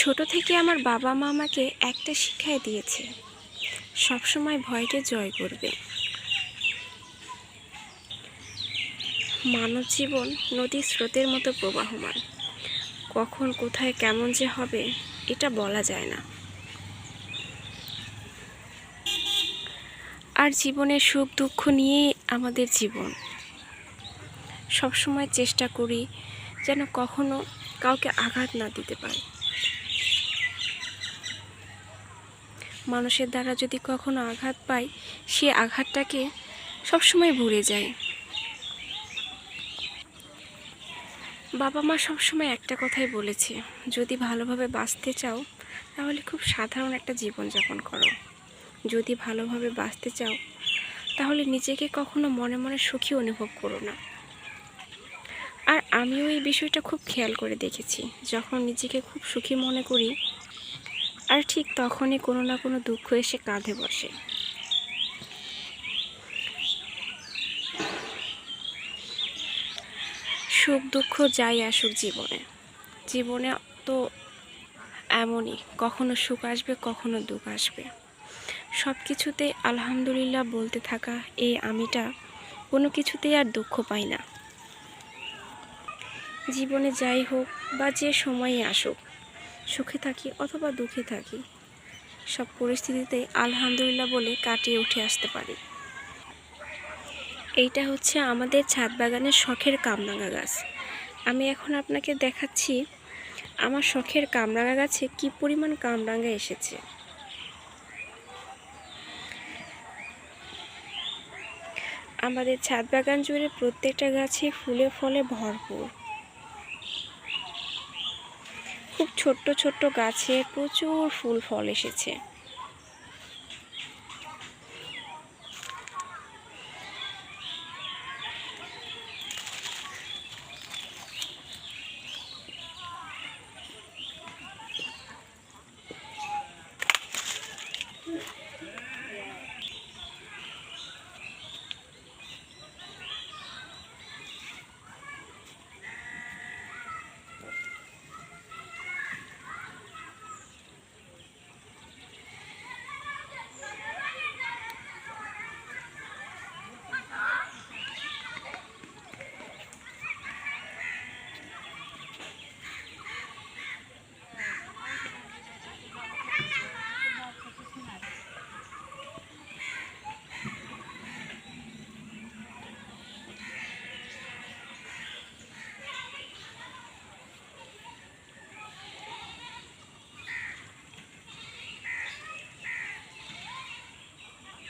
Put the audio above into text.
ছোট থেকে আমার বাবা মা আমাকে একটা শিক্ষায় দিয়েছে। সবসময় ভয়কে জয় করবে। মানব জীবন নদীর স্রোতের মতো প্রবাহমান। কখন, কোথায়, কেমন যে হবে, এটা বলা যায় না। আর জীবনের সুখ, দুঃখ নিয়েই আমাদের জীবন। সবসময় চেষ্টা করি যেন কখনো কাউকে আঘাত না দিতে পারি। মানুষের দ্বারা যদি কখনো আঘাত পাই সে আঘাতটাকে সবসময় ভুলে যায়। বাবা মা সবসময় একটা কথাই বলেছে, যদি ভালোভাবে বাঁচতে চাও, তাহলে খুব সাধারণ একটা জীবনযাপন করো। যদি ভালোভাবে বাঁচতে চাও, তাহলে নিজেকে কখনো মনে মনে সুখী অনুভব করো না। আর আমিও এই বিষয়টা খুব খেয়াল করে দেখেছি, যখন নিজেকে খুব সুখী মনে করি আর ঠিক তখনই কোনো না কোনো দুঃখ এসে কাঁধে বসে। সুখ দুঃখ যাই আসুক জীবনে। জীবনে তো এমনই, কখনো সুখ আসবে, কখনো দুঃখ আসবে। সব কিছুতে আলহামদুলিল্লাহ বলতে থাকা এই আমিটা, কোনো কিছুতেই আর দুঃখ পাই না। জীবনে যাই হোক বা যে সময়ই আসুক সুখে থাকি অথবা দুঃখে থাকি। সব পরিস্থিতিতে আলহামদুলিল্লাহ বলে কাটিয়ে উঠে আসতে পারি। এইটা হচ্ছে আমাদের ছাদ বাগানের শখের কামরাঙা গাছ। আমি এখন আপনাকে দেখাচ্ছি আমার শখের কামরাঙা গাছে কি পরিমাণ কামরাঙা এসেছে। আমাদের ছাদ বাগান জুড়ে প্রত্যেকটা গাছে ফুলে ফলে ভরপুর। খুব ছোট্ট ছোট্ট গাছে প্রচুর ফুল ফল এসেছে